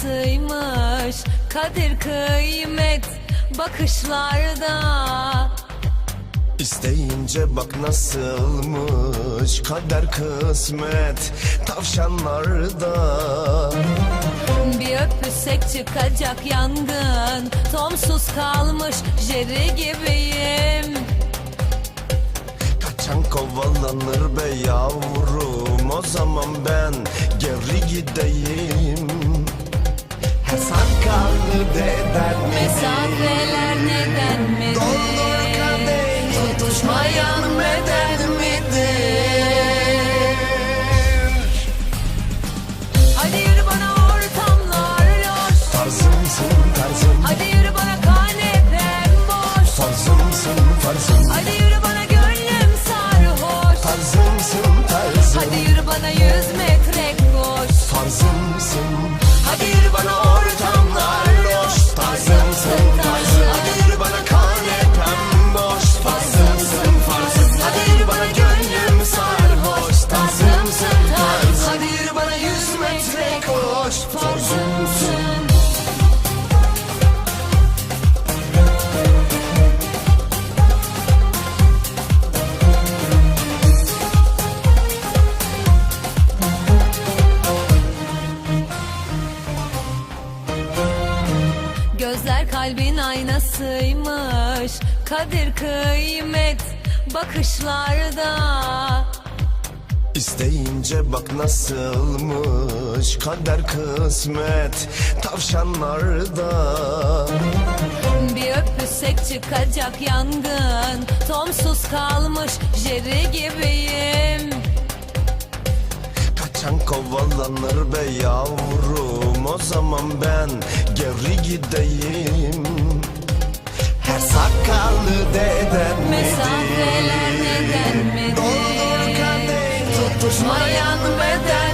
kalbin aynasıymış Kadir kıymet bakışlarda. İsteyince bak nasılmış kader kısmet tavşanlarda. Bir öpüşsek çıkacak yangın Tomsuz kalmış jeri gibiyim. Kaçan kovalanır be yavrum o zaman ben geri gideyim Mesafeler neden koş Tarzımsın Gözler kalbin aynasıymış. Kadir kıymet bakışlarda İsteyince bak nasılmış kader kısmet tavşanlarda. Bir öpüşsek çıkacak yangın Tomsuz kalmış jeri gibiyim. Kaçan kovalanır be yavrum o zaman ben geri gideyim. Her sakallı deden with that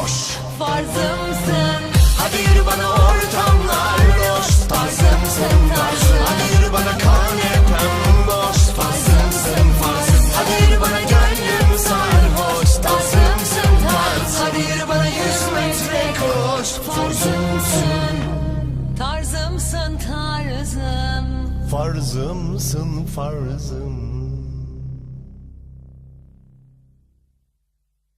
koş Farzımsın. Hadi yürü bana ortamlar loş Tarzımsın tarzım Hadi yürü bana kanepem boş. Farzımsın farzım. Hadi yürü bana gönlüm sarhoş. Tarzımsın tarzım Hadi yürü bana yüz metre koş. Farzımsın. Tarzımsın tarzım. Farzımsın farzım